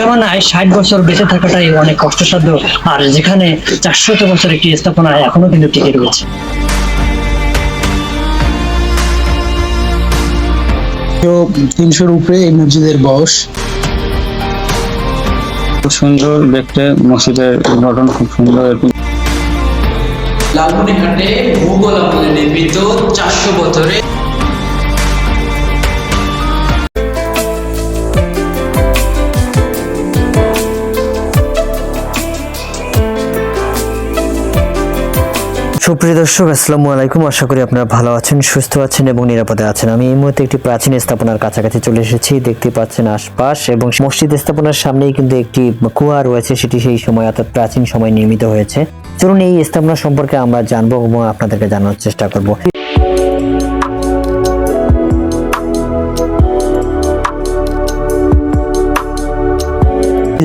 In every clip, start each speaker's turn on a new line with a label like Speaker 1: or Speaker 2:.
Speaker 1: জামানায় ষাট বছর বেঁচে থাকাটাই অনেক কষ্টসাধ্য। আর যেখানে চারশত বছর একটি স্থাপনা এখনও কিন্তু টিকে রয়েছে।
Speaker 2: তিনশোর উপরে এই মসজিদের বয়স?
Speaker 3: খুব সুন্দর দেখতে মসজিদের গঠন খুব সুন্দর
Speaker 4: লালমনিরহাটে মুঘল আমলে নির্মিত চারশো বছরে
Speaker 5: সুপ্রিয় দর্শক, আসসালামু আলাইকুম। আশা করি আপনারা ভালো আছেন, সুস্থ আছেন এবং নিরাপদে আছেন। আমি এই মুহূর্তে একটি প্রাচীন স্থাপনার কাছাকাছি চলে এসেছি। দেখতে পাচ্ছেন আশপাশ এবং মসজিদ স্থাপনার সামনেই কিন্তু একটি কুয়া রয়েছে। সেটি সেই সময় অর্থাৎ প্রাচীন সময় নির্মিত হয়েছে। চলুন এই স্থাপনা সম্পর্কে আমরা জানব এবং আপনাদেরকে জানানোর চেষ্টা করব।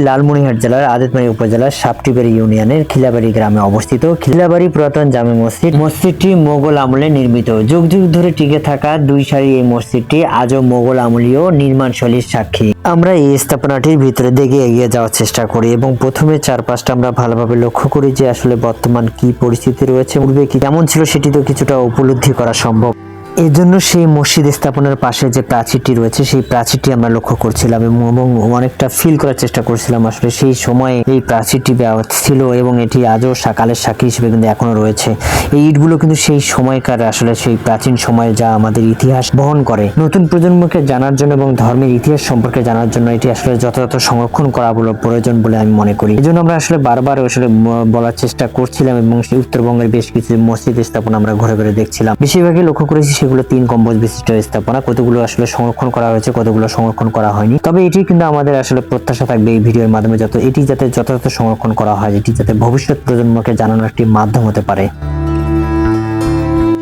Speaker 5: লালমনিরহাট জেলার আদিতমারি উপজেলার সাপটিবাড়ি ইউনিয়নের খিলাবাড়ি গ্রামে অবস্থিত খিলাবাড়ি পুরাতন জামে মসজিদ। মসজিদটি মোগল আমলে নির্মিত। যুগ যুগ ধরে টিকে থাকা দুই সারি এই মসজিদটি আজও মোগল আমলীয় নির্মাণ শৈলীর সাক্ষী। আমরা এই স্থাপনাটির ভিতরে দিকে এগিয়ে যাওয়ার চেষ্টা করি এবং প্রথমে চারপাশটা আমরা ভালোভাবে লক্ষ্য করি যে আসলে বর্তমান কি পরিস্থিতি রয়েছে, পূর্বে কি কেমন ছিল সেটি তো কিছুটা উপলব্ধি করা সম্ভব। এর জন্য সেই মসজিদ স্থাপনের পাশে যে প্রাচীরটি রয়েছে, সেই প্রাচীরটি আমরা লক্ষ্য করছিলাম এবং অনেকটা ফিল করার চেষ্টা করছিলাম। আসলে সেই সময়ে এই প্রাচীরটি ছিল এবং এটি আজও সকালের সাক্ষী হিসেবে কিন্তু এখনও রয়েছে। এই ইটগুলো কিন্তু সেই সময়কার আসলে সেই প্রাচীন সময়ে যা আমাদের ইতিহাস বহন করে। নতুন প্রজন্মকে জানার জন্য এবং ধর্মের ইতিহাস সম্পর্কে জানার জন্য এটি আসলে যথাযথ সংরক্ষণ করা বলে প্রয়োজন বলে আমি মনে করি। এই জন্য আমরা আসলে বারবার আসলে বলার চেষ্টা করছিলাম এবং সেই উত্তরবঙ্গের বেশ কিছু মসজিদ স্থাপন আমরা ঘুরে ঘুরে দেখছিলাম। বেশিরভাগই লক্ষ্য করেছি সেগুলো তিন কম্বোজ বিশিষ্ট স্থাপনা, কতগুলো আসলে সংরক্ষণ করা হয়েছে, কতগুলো সংরক্ষণ করা হয়নি। তবে এটি কিন্তু আমাদের আসলে প্রত্যাশা থাকবে এই ভিডিওর মাধ্যমে, যত এটি যাতে যথাযথ সংরক্ষণ করা হয়, এটি যাতে ভবিষ্যৎ প্রজন্মকে জানানোর একটি মাধ্যম হতে পারে।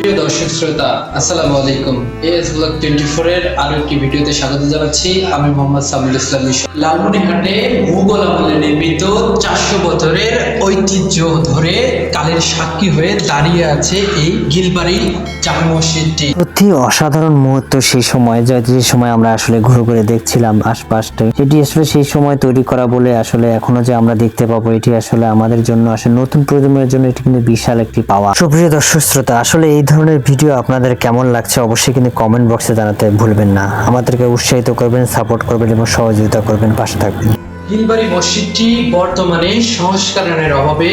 Speaker 4: প্রিয় দর্শক শ্রোতা, আসসালামু আলাইকুম। এএস ব্লগ টোয়েন্টি ফোর এর আরও একটি ভিডিওতে স্বাগত জানাচ্ছি। আমি মোহাম্মদ সামিল ইসলাম লালমনিরহাটে মুঘল আমলে নির্মিত চারশো বছরের ঐতিহ্য ধরে কালের সাক্ষী হয়ে দাঁড়িয়ে আছে এই গিলবাড়ি জামে মসজিদটি।
Speaker 5: সত্যি অসাধারণ মুহূর্ত সেই সময় যে সময় আমরা আসলে ঘুরে ঘুরে দেখছিলাম আশপাশটা। এটি আসলে সেই সময় তৈরি করা বলে আসলে এখনও যে আমরা দেখতে পাবো, এটি আসলে আমাদের জন্য, আসলে নতুন প্রজন্মের জন্য এটি কিন্তু বিশাল একটি পাওয়া। সুপ্রিয় দর্শক শ্রোতা, আসলে এই ধরনের ভিডিও আপনাদের কেমন লাগছে অবশ্যই কিন্তু কমেন্ট বক্সে জানাতে ভুলবেন না। আমাদেরকে উৎসাহিত করবেন সাপোর্ট করবেন এবং সহযোগিতা করবেন। পাশে থাকবেন।
Speaker 4: গিলবাড়ি মসজিদটি বর্তমানে সংস্কারণের অভাবে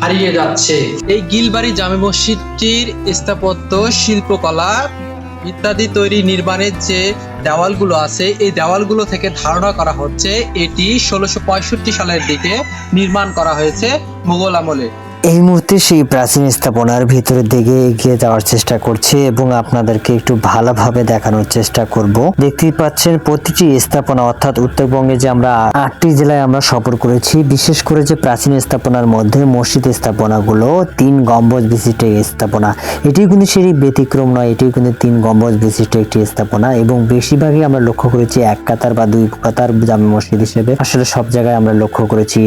Speaker 4: হারিয়ে যাচ্ছে। এই গিলবাড়ি জামে মসজিদটির স্থাপত্য, শিল্পকলা ইত্যাদি তৈরি নির্মাণের যে দেওয়ালগুলো আছে, এই দেওয়ালগুলো থেকে ধারণা করা হচ্ছে এটি ষোলোশো সালের দিকে নির্মাণ করা হয়েছে মুঘল আমলে।
Speaker 5: এই মুহূর্তে সেই প্রাচীন স্থাপনার ভিতরের দিকে এগিয়ে যাওয়ার চেষ্টা করছি এবং আপনাদেরকে একটু ভালোভাবে দেখানোর চেষ্টা করব। দেখতেই পাচ্ছেন প্রতিটি স্থাপনা, অর্থাৎ উত্তরবঙ্গে যে আমরা আটটি জেলায় আমরা সফর করেছি, বিশেষ করে যে প্রাচীন স্থাপনার মধ্যে মসজিদ স্থাপনাগুলো, তিন গম্বজ বিশিষ্ট স্থাপনা। এটিও কিন্তু সেই ব্যতিক্রম নয়, এটিও কিন্তু তিন গম্বজ বিশিষ্ট একটি স্থাপনা এবং বেশিরভাগই আমরা লক্ষ্য করেছি এক কাতার বা দুই কাতার জামে মসজিদ হিসেবে। আসলে সব জায়গায় আমরা লক্ষ্য করেছি।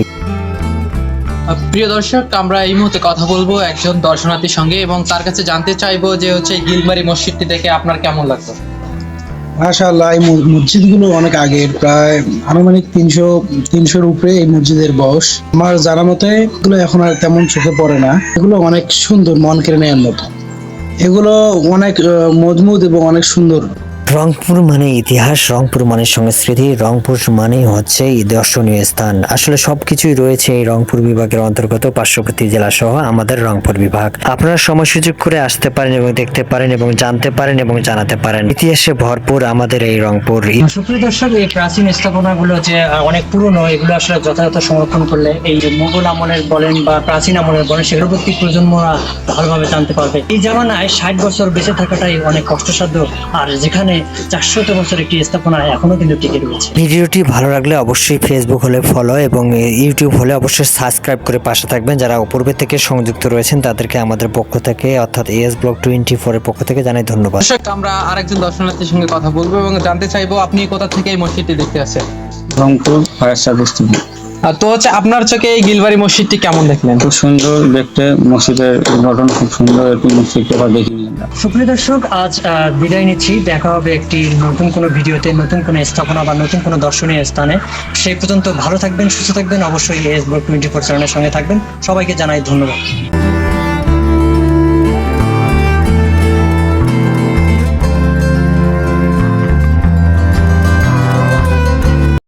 Speaker 4: প্রিয় দর্শক, আমরা এই মুহূর্তে কথা বলব একজন দর্শনার্থীর সঙ্গে এবং তার কাছে জানতে চাইব যে হচ্ছে গিলবাড়ি মসজিদটি দেখে আপনার কেমন লাগতো
Speaker 2: মাশাআল্লাহ, এই মসজিদগুলো অনেক আগের, প্রায় আনুমানিক তিনশো, তিনশোর উপরে এই মসজিদের বয়স। আমার জানা মতে, এগুলো এখন আর তেমন চোখে পড়ে না। এগুলো অনেক সুন্দর, মন কেড়ে নেওয়ার মতো। এগুলো অনেক মজবুত এবং অনেক সুন্দর।
Speaker 5: রংপুর মানে ইতিহাস, রংপুর মানে সংস্কৃতি, রংপুর মানেই হচ্ছে দর্শনীয় স্থান। আসলে সবকিছুই রয়েছে এই রংপুর বিভাগের অন্তর্গত পার্শ্ববর্তী জেলা সহ আমাদের রংপুর বিভাগ। আপনারা সময় সুযোগ করে আসতে পারেন এবং দেখতে পারেন এবং জানতে পারেন এবং জানাতে পারেন। ইতিহাসে ভরপুর আমাদের এই রংপুর।
Speaker 1: সুপ্রিয় দর্শক, এই প্রাচীন স্থাপনাগুলো যে অনেক পুরনো, এগুলো আসলে যথাযথ সংরক্ষণ করলে এই মুঘল আমলের বলেন বা প্রাচীন আমলের বলেন সেগুলো প্রতি প্রজন্মরা ভালোভাবে জানতে পারবে। এই জামানায় ষাট বছর বেঁচে থাকাটাই অনেক কষ্টসাধ্য। আর যেখানে চারশত বছর একটি স্থাপনা এখনও কিন্তু টিকে রয়েছে।
Speaker 5: ভিডিওটি ভালো লাগলে অবশ্যই ফেসবুক হলে ফলো এবং ইউটিউব হলে অবশ্যই সাবস্ক্রাইব করে পাশে থাকবেন। যারা পূর্বে থেকে সংযুক্ত রয়েছেন তাদেরকে আমাদের পক্ষ থেকে অর্থাৎ এস ব্লগ টোয়েন্টি ফোরের পক্ষ থেকে জানাই ধন্যবাদ।
Speaker 4: আমরা আরেকজন দর্শনার্থীর সঙ্গে কথা বলব এবং জানতে চাইব আপনি কোথা থেকে এই মসজিদটি দেখতে আসেন
Speaker 3: রংপুর ফায়ার সার্ভিস
Speaker 4: তো হচ্ছে আপনার চোখে এই গিলবাড়ি মসজিদটি কেমন দেখলেন?
Speaker 3: খুব সুন্দর দেখতে মসজিদের গঠন খুব সুন্দর এরকম মসজিদকে আবার দেখিনি
Speaker 1: সুপ্রিয় দর্শক আজ আহ, বিদায় নিচ্ছি। দেখা হবে একটি নতুন কোনো ভিডিওতে নতুন কোনো স্থাপনা বা নতুন কোনো দর্শনীয় স্থানে। সেই পর্যন্ত ভালো থাকবেন সুস্থ থাকবেন। অবশ্যই এস টোয়েন্টি ফোর চ্যানেলের সঙ্গে থাকবেন। সবাইকে জানাই ধন্যবাদ।